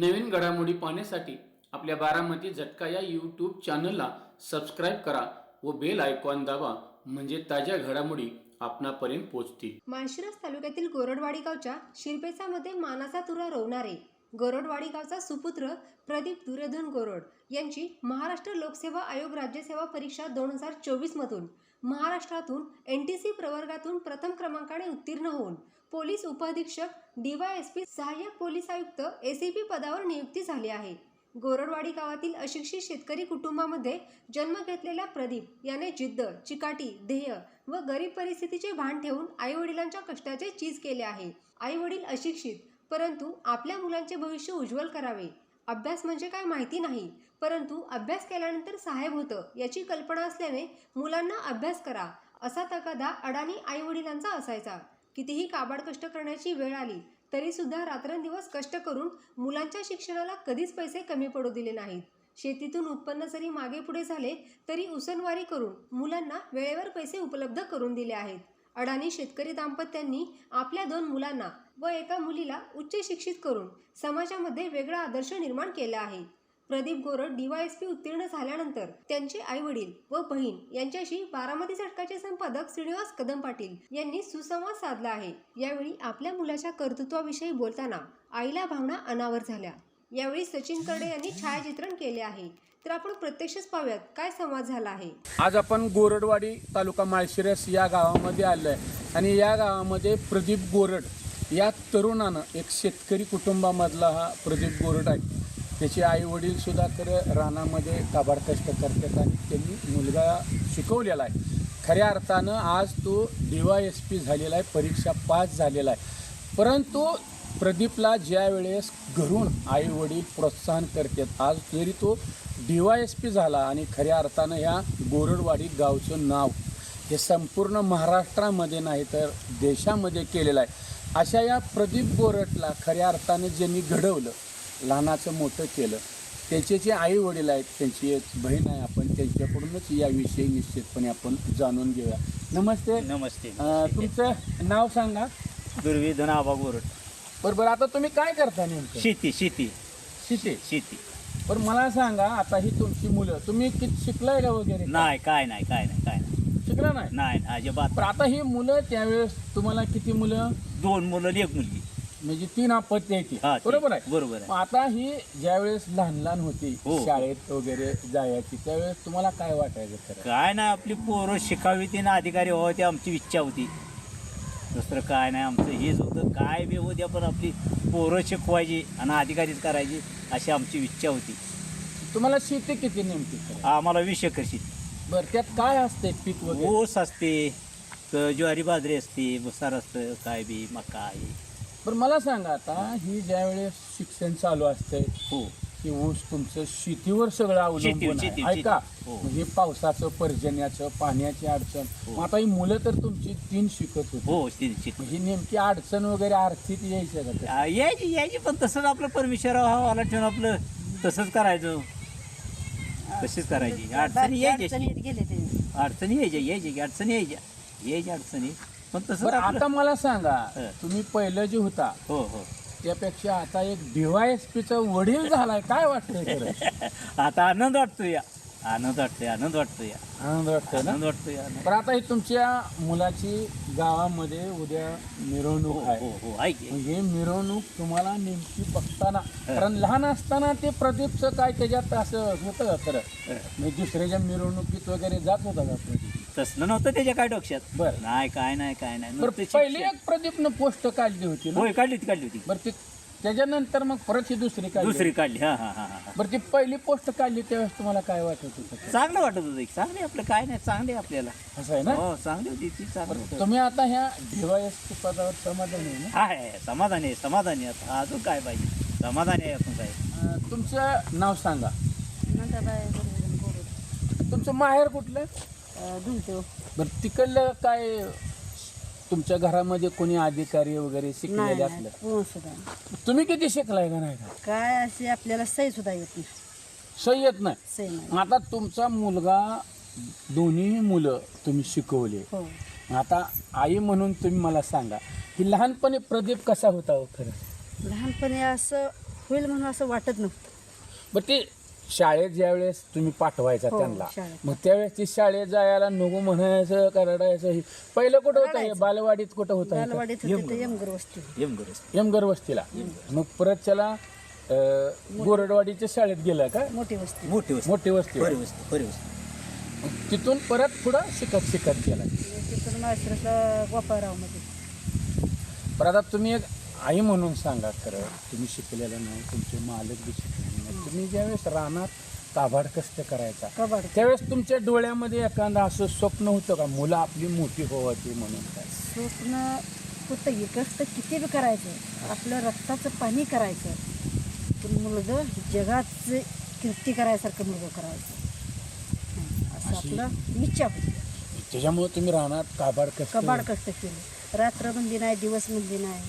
नवीन घडामोडी पाहण्यासाठी आपल्या बारामती झटका या यूट्यूब चॅनलला सबस्क्राईब करा व बेल आयकॉन दाबा म्हणजे ताज्या घडामोडी आपणापर्यंत पोहोचतील. माळशिरस तालुक्यातील गोरडवाडी गावच्या शिरपेचामध्ये मानाचा तुरा रोवणारे गोरडवाडी गावचा सुपुत्र प्रदीप दुर्योधन गोरड यांची महाराष्ट्र लोकसेवा आयोग राज्यसेवा परीक्षा दोन हजार चोवीसमधून महाराष्ट्रातून एन टी सी प्रवर्गातून प्रथम क्रमांकाने उत्तीर्ण होऊन पोलीस उपअधीक्षक पी सहाय्यक पोलीस आयुक्त ए सी पी पदावर नियुक्ती झाली आहे. गोरडवाडी गावातील अशिक्षित शेतकरी कुटुंबामध्ये जन्म घेतलेल्या प्रदीप याने जिद्द चिकाटी ध्येय व गरीब परिस्थितीचे भान ठेवून आईवडिलांच्या कष्टाचे चीज केले आहे. आईवडील अशिक्षित परंतु आपल्या मुलांचे भविष्य उज्ज्वल करावे. अभ्यास म्हणजे काय माहिती नाही परंतु अभ्यास केल्यानंतर साहेब होतं याची कल्पना असल्याने मुलांना अभ्यास करा असा तकादा अडाणी आईवडिलांचा असायचा. कितीही काबाड कष्ट करण्याची वेळ आली तरीसुद्धा रात्रंदिवस कष्ट करून मुलांच्या शिक्षणाला कधीच पैसे कमी पडू दिले नाहीत. शेतीतून उत्पन्न जरी मागे पुढे झाले तरी उसनवारी करून मुलांना वेळेवर पैसे उपलब्ध करून दिले आहेत. अडाणी शेतकरी दाम्पत्यांनी आपल्या दोन मुलांना व एका मुलीला उच्च शिक्षित करून समाजामध्ये वेगळा आदर्श निर्माण केला आहे. प्रदीप गोरड डीवायएसपी उत्तीर्ण झाल्यानंतर त्यांचे आई वडील व बहीण यांच्याशी बारामती झटकाचे संपादक श्रीनिवास कदम पाटील यांनी सुसंवाद साधला आहे. यावेळी आपल्या मुलाच्या कर्तृत्वाविषयी बोलताना आईला भावना अनावर झाल्या. यावेळी सचिन करडे यांनी छायाचित्रण केले आहे. तर आपण प्रत्यक्षच पाहूयात काय संवाद झाला आहे? आज आपण गोरडवाडी तालुका माळशिरस या गावामध्ये आलो आहे आणि या गावामध्ये प्रदीप गोरड या तरुणानं एक शेतकरी कुटुंबामधला हा प्रदीप गोरड आहे. त्याचे आई वडील सुद्धा तर रानामध्ये काबाड कष्ट करतात आणि त्यांनी मुलगा शिकवलेला आहे. खऱ्या अर्थानं आज तो डी वाय एस पी झालेला आहे परीक्षा पास झालेला आहे. परंतु प्रदीपला ज्या वेळेस घरून आई वडील प्रोत्साहन करतात आज जरी तो डी वाय एस पी झाला आणि खऱ्या अर्थानं ह्या गोरडवाडी गावचं नाव हे संपूर्ण महाराष्ट्रामध्ये नाही तर देशामध्ये केलेलं आहे. अशा या प्रदीप गोरटला खऱ्या अर्थानं ज्यांनी घडवलं लहानाचं मोठं केलं त्याचे जे आई वडील आहेत त्यांची एक बहीण आहे आपण त्यांच्याकडूनच याविषयी निश्चितपणे आपण जाणून घेऊया. नमस्ते. नमस्ते. अं, तुमचं नाव सांगा. दुर्विधन आबा गोरड बरोबर आता तुम्ही काय करता नेमकं? शेती शेती. शिते. शेती. पण मला सांगा आता ही तुमची मुलं तुम्ही किती शिकलाय का वगैरे? नाही काय नाही काय नाही काय नाही. शिकला नाही? नाही अजिबात. पण आता ही मुलं त्यावेळेस तुम्हाला किती मुलं? दोन मुलं आणि एक मुलगी. म्हणजे तीन अपत्य आहे ती. हा ते- बरोबर आहे? बरोबर मग आहे आता ही ज्यावेळेस लहान लहान होती हो. शाळेत वगैरे जायची त्यावेळेस तुम्हाला काय वाटायचं खरं? काय नाही आपली पोरं शिकावी ती ना अधिकारी व्हावं ती आमची इच्छा होती. दुसरं काय नाही आमचं हेच होतं. काय बी होऊ द्या पण आपली पोरं शिकवायची आणि अधिकारीच करायची अशी आमची इच्छा होती. तुम्हाला शेती किती नेमकी आम्हाला वीस एकर शेती. बरं त्यात काय असते पीक वगैरे? ऊस असते तर ज्वारी बाजरी असते भुसार असतं काय बी मका आहे. बरं मला सांगा आता ही ज्यावेळेस शिक्षण चालू असते हो. की ऊस तुमचं शेतीवर सगळं अवलंबून आहे. ऐका शेती. हो. म्हणजे पावसाचं पर्जन्याचं पाण्याची अडचण हो. मग आता ही मुलं तर तुमची तीन शिकत होती हो मग ही नेमकी अडचण वगैरे आर्थिक यायचं का? आ, यायची यायची पण तसंच आपलं परमेश्वर हवाला ठेवून आपलं तसंच करायचं तशीच करायची अडचणी यायच्या गेले ते अडचणी यायच्या यायच्या की अडचणी यायच्या यायच्या अडचणी पण तसं बरं आपलं- आता मला सांगा हं. तुम्ही पहिलं जे होता हो हो त्यापेक्षा आता एक डीवायएसपीचा वडील झालाय काय वाटतंय खरं? आता आनंद वाटतो या. आनंद वाटतोय आनंद वाटतो या. आनंद वाटतोय ना? आनंद वाटतो या पण आता ही तुमच्या मुलाची गावामध्ये उद्या मिरवणूक हो आहे. हो आहे की. मग ही मिरवणूक तुम्हाला नेमकी बघताना कारण लहान असताना ते प्रदीपचं काय त्याच्यात असं होतं का खरं. म्हणजे दुसऱ्याच्या मिरवणुकीत वगैरे जात होता का प्रदीप? तसलं नव्हतं त्याच्या काय डोक्यात बरं. नाही काय नाही काय नाही. बरं नुसतं पहिली शिक्षण. एक प्रदीपनं पोस्ट काढली होती ना? होय काढली होती काढली होती. बरं ती त्याच्यानंतर मग परत ही दुसरी काढली. दुसरी काढली हा हा हा हा बरं ती पहिली पोस्ट काढली त्यावेळेस तुम्हाला काय वाटत होतं? चांगलं वाटत होतं एक. चांगले आपलं काय नाही चांगले आपल्याला. असं आहे ना? हो चांगली होती ती चांगली होती. तुम्ही आता ह्या डीवायएसपी पदावर समाधान आहे ना? आहे समाधानी आहे समाधानी आहे आता. अजून काय पाहिजे? समाधानी आहे आपण काय अं, तुमचं नाव सांगा. नंदाबाई तुमचं माहेर कुठलं? धुलतो. बरं तिकडलं काय तुमच्या घरामध्ये कोणी अधिकारी वगैरे नाही शिकलेले नाही असलं? कोण सुद्धा नाही. तुम्ही किती शिकलाय का नाही? का काय असे आपल्याला सही सुद्धा येत नाही. सही येत नाही? सही नाही. आता तुमचा मुलगा दोन्ही मुलं तुम्ही शिकवले. हो. आता आई म्हणून तुम्ही मला सांगा की लहानपणी प्रदीप कसा होता हो खरं? लहानपणी असं होईल म्हणून असं वाटत नव्हतं. बरं ते शाळेत ज्यावेळेस तुम्ही पाठवायचा हो, त्यांना शाळेत. मग त्यावेळेस ती शाळेत जायला नको म्हणायचं का रडायचं हे. पहिलं कुठं होतं? हे. बालवाडीत कुठं होतं? हे? बालवाडीत होते ते यमगर वस्ती. येम गरज यमगर वस्तीला. मग परत त्याला अं, गोरडवाडीच्या शाळेत गेला का? मोठी वस्ती. मोठी वस्ती. मोठी वस्ती. बरी वस्ती बरी वस्ती. मग तिथून परत पुढं शिकत शिकत गेला. तिथून माळशिरसला गोपाळरावमध्ये. पण आता तुम्ही एक आई म्हणून सांगा खरं. तुम्ही शिकलेलं नाही तुमचे मालक बी शिकलेले नाही तुम्ही ज्यावेळेस रानात काबाड कष्ट करायचा कबाड. त्यावेळेस तुमच्या डोळ्यामध्ये एखादं असं स्वप्न होतं का? मुलं आपली मोठी व्हावी म्हणून काय? स्वप्न होतं कष्ट किती बी करायचं आपलं रक्ताचं पाणी करायचं पण मुलगं जगाचं कीर्ती करायसारखं मुलगं करायचं. असं अशी- आपलं इच्छा होती. त्याच्यामुळे तुम्ही रानात काबाड कष्ट कबाड कष्ट केलं. रात्र म्हणजे नाही दिवस म्हणजे नाही.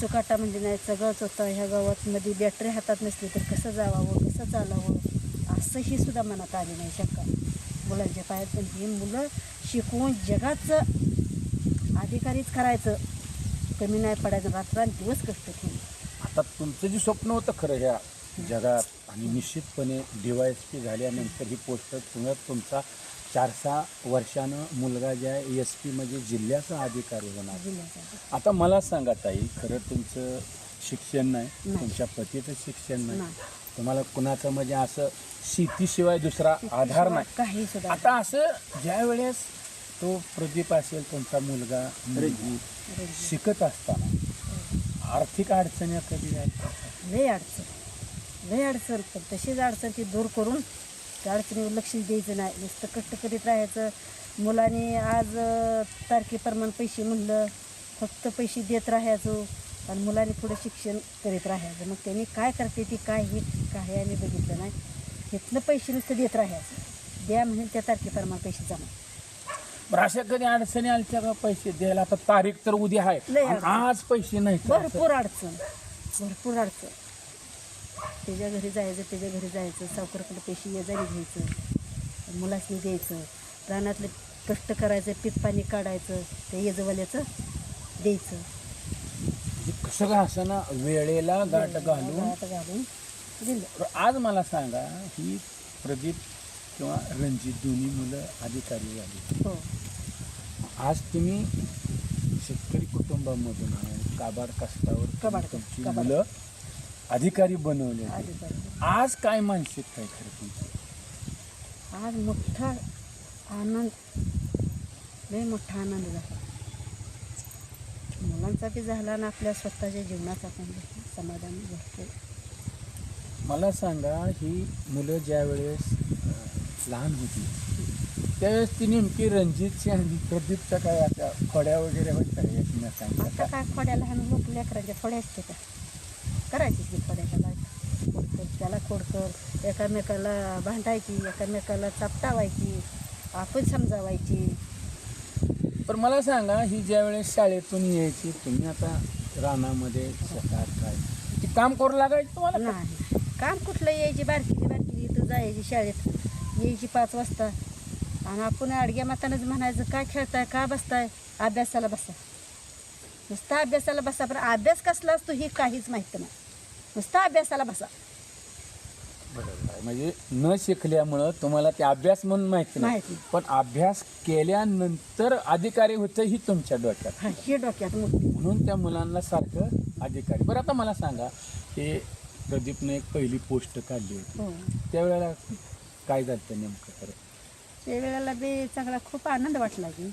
चुकाटा म्हणजे नाही सगळंच होतं. ह्या गावात मध्ये बॅटरी हातात नसली तर कसं जावावं कसं चालावं? असंही सुद्धा मनात आली नाही शक्का मुलांच्या पायात पण ही मुलं शिकवून जगाचं अधिकारीच करायचं. कमी नाही पडायचं रात्रंदिवस कष्ट केले. आता तुमचं जे स्वप्न होतं खरं ह्या जगात आणि निश्चितपणे डी वाय एस पी झाल्यानंतर ही पोस्ट तुम्हाला तुमचा चार सहा वर्षानं मुलगा ज्या एस पी म्हणजे जिल्ह्याचा अधिकारी होणार. जिल्ह्याचा आता मला सांगा ताई खरं तुमचं शिक्षण नाही नाही. तुमच्या पतीचं शिक्षण नाही. नाही. तुम्हाला कुणाचं म्हणजे असं शेतीशिवाय दुसरा आधार नाही. काही सुद्धा आता असं ज्या वेळेस तो प्रदीप असेल तुमचा मुलगा मुलगी शिकत असताना आर्थिक अडचणी कधी लय अडचण. लय अडचण. पण तशीच अडचण ती दूर करून त्या अडचणीवर लक्ष द्यायचं नाही. नुसतं कष्ट करीत राहायचं. मुलांनी आज तारखेप्रमाणे पैसे म्हणलं फक्त पैसे देत राहायचो. आणि मुलांनी पुढे शिक्षण करीत राहायचं. मग त्यांनी काय करते ती काय हे काय आम्ही बघितलं नाही. इथलं पैसे नुसतं देत राहायचं. द्या म्हणून त्या तारखेप्रमाणे पैसे जमा. बरं अशा कधी अडचणी आल्या का पैसे द्यायला? आता तारीख तर उद्या आहे. लय आणि अडचण. आज पैसे नाही भरपूर अडचण. भरपूर अडचण. त्याच्या घरी जायचं त्याच्या घरी जायचं सावकारकडे पैसे येजारी घ्यायचं मुलासनी द्यायचं रानातलं कष्ट करायचं पीक पाणी काढायचं त्या येजवाल्याचं द्यायचं. कसं का असं ना वेळेला गाठ घालून घालून दिलं. आज मला सांगा ही प्रदीप किंवा रणजित दोन्ही मुलं अधिकारी झाली. हो. आज तुम्ही शेतकरी कुटुंबामधून आहे काबाड कष्टावर कबाड, तुमची. मुलं अधिकारी बनवले अधिकारी आज काय मानसिकता आहे खरं तुमची आज मोठा आनंद लय मोठा आनंद झाला. मुलांचा बी झाला आणि आपल्या स्वतःच्या जीवनाचा पण झाला. समाधान भरपूर. मला सांगा ही मुलं ज्या वेळेस लहान होती त्यावेळेस ती नेमकी रणजितची आणि प्रदीपच्या काय अशा खोड्या वगैरे होत्या एकमेकांच्या आता? काय खोड्या लहान लोक लेकरांच्या खोड्या असते का करायची त्याला खोडकर त्याला खोडकर एकामेकाला भांडायची एकामेकाला चापटावायची आपण समजावायची. पण मला सांगा ही ज्या वेळेस शाळेतून यायची तुम्ही आता रानामध्ये शेतात काय? ती काम करू लागायची तुम्हाला का? नाही. काम कुठलं यायची? बारकीची बारकी इथं जायची शाळेत. यायची पाच वाजता. आणि आपण अडग्या मातानंच म्हणायचं काय खेळताय? का बसताय? अभ्यासाला बसा. नुसता अभ्यासाला बसा. पण अभ्यास कसला असतो हे काहीच माहिती नाही. नुसता अभ्यासाला बसा. बरोबर. म्हणजे न शिकल्यामुळं तुम्हाला ते अभ्यास म्हणून माहिती नाही. माहिती. पण अभ्यास केल्यानंतर अधिकारी होतं ही तुमच्या डोक्यात. हा हे डोक्यात मोठी म्हणून त्या मुलांना सारखं अधिकारी. बरं आता मला सांगा हे प्रदीपने एक पहिली पोस्ट काढली होती. हो. त्यावेळेला काय झालं नेमकं खरं? त्यावेळेला बी चांगला खूप आनंद वाटला की.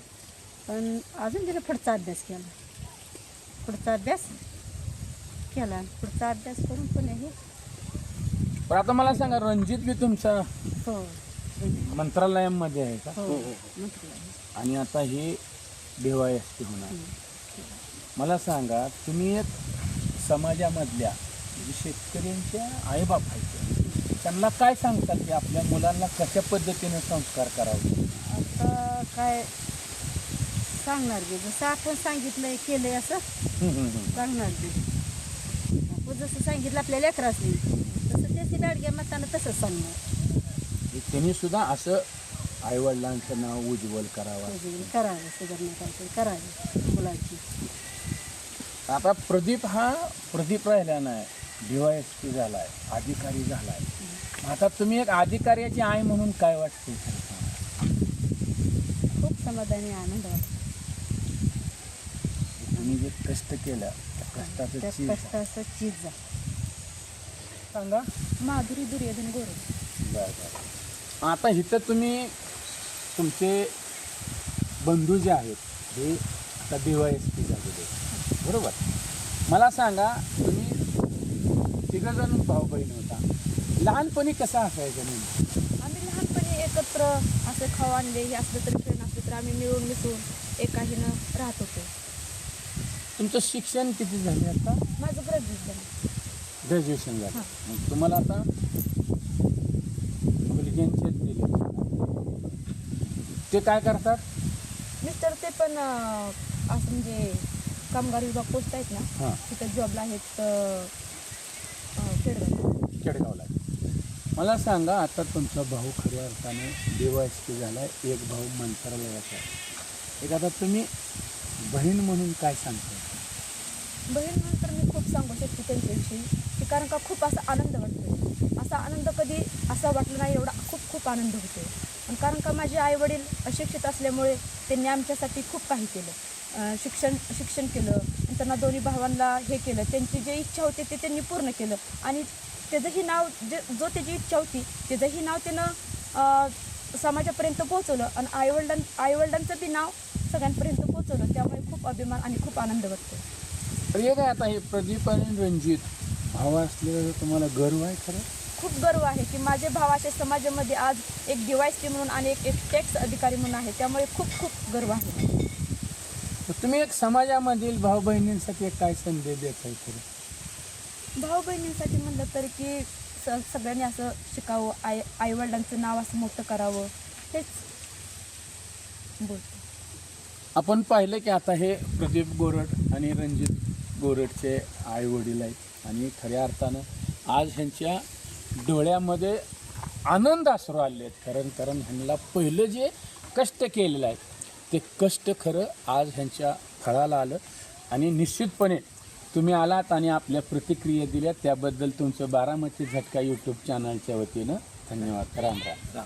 पण अजून तिने पुढचा अभ्यास केला. पुढचा अभ्यास केला. पुढचा अभ्यास करून पण हे पण आता मला सांगा रणजित बी तुमचा हो. मंत्रालयामध्ये आहे का? हो. म्हटलं आणि आता हे टी होणार. मला सांगा तुम्ही एक समाजामधल्या जे शेतकऱ्यांच्या आईबाप आहेत त्यांना काय सांगतात की आपल्या मुलांना कशा पद्धतीने संस्कार करावे? आता काय सांगणार बी? जसं आपण सांगितलंय केलंय असं. हम्म, हम्म, हम्म. सांगणार बी. जसं सांगितलं आपल्या लेकरासनी तसं त्याची लाडक्या मतानं तसंच सांगणार. हे त्यांनी सुद्धा असं आईवडिलांचं नाव उज्ज्वल करावं. करावं सुधारणा काहीतरी करावी मुलांची. आता प्रदीप हा प्रदीप राहिला नाही डी वाय एस पी झाला आहे अधिकारी झाला आहे आता तुम्ही एक अधिकाऱ्याची आई म्हणून काय वाटते? खूप समाधानी आनंद वाटतो. तुम्ही जे कष्ट केलं कष्टाचं त्या चीज. कष्टाचं सांगा माधुरी दुर्योधन गोरे. बरं बरं. आता इथं तुम्ही तुमचे बंधू जे आहेत हे आता डी वाय एस पी झालेले. बरोबर? मला सांगा तुम्ही तिघंजण भाऊ बहीण होता. लहानपणी कसा असायचं नेमकं? आम्ही लहानपणी एकत्र असं खाऊ आणले हे असलं तरी फ्रेंड असलं तर आम्ही मिळून मिसळून एकाहीनं राहत होतो. तुमचं शिक्षण किती झाले आता? माझं ग्रॅज्युएट झालं. ग्रॅज्युएशन झालं मग तुम्हाला आता मुलग्यांचे दिले. ते काय करतात? मिस्टर ते पण अं, असं म्हणजे कामगार विभाग पोस्ट आहेत ना हां. तिथं जॉबला आहेत अं, अं, खेडगाव केडगावला मला सांगा आता तुमचा भाऊ खऱ्या अर्थाने देवायस्की झाला एक भाऊ मंत्रालयाचा आहे. एक आता तुम्ही बहीण म्हणून काय सांगतो? बहीण तर मी खूप सांगू शकते त्यांच्याविषयी की कारण का खूप असा आनंद वाटतो. असा आनंद कधी असा वाटला नाही एवढा खूप खूप आनंद होतो. आणि कारण का माझे आई वडील अशिक्षित असल्यामुळे त्यांनी आमच्यासाठी खूप काही केलं. शिक्षण शिक्षण केलं आणि त्यांना दोन्ही भावांना हे केलं त्यांची जे इच्छा होती ते त्यांनी पूर्ण केलं. आणि त्याचंही नाव जे जो त्याची इच्छा होती त्याचंही नाव त्यानं समाजापर्यंत पोहोचवलं. आणि आईवडिलां आईवडिलांचं बी नाव सगळ्यांपर्यंत पोहोचवलं त्यामुळे खूप अभिमान आणि खूप आनंद वाटतो. तर हे काय आता हे प्रदीप आणि रणजित भाव असलेलं तुम्हाला गर्व आहे खरं? खूप गर्व आहे की माझे भाव असे समाजामध्ये आज एक डिवायस टी म्हणून आणि एक एक टॅक्स अधिकारी म्हणून आहे त्यामुळे खूप खूप गर्व आहे. तर तुम्ही एक समाजामधील भाऊ बहिणींसाठी एक काय संदेश देत आहे खरं? भाऊ बहिणींसाठी म्हणलं तर की स सगळ्यांनी असं शिकावं आई आईवडिलांचं नाव असं मोठं करावं हेच बोलतो. आपण पाहिलं की आता हे प्रदीप गोरड आणि रणजित गोरडचे आई वडील आहेत आणि खऱ्या अर्थानं आज ह्यांच्या डोळ्यामध्ये आनंद आसरू आले आहेत. कारण कारण ह्यांना पहिलं जे कष्ट केलेलं आहे ते कष्ट खरं आज ह्यांच्या फळाला आलं. आणि निश्चितपणे तुम्ही आलात आणि आपल्या प्रतिक्रिया दिल्या त्याबद्दल तुमचं बारामती झटका यूट्यूब चॅनलच्या वतीनं धन्यवाद. राम राम. राम.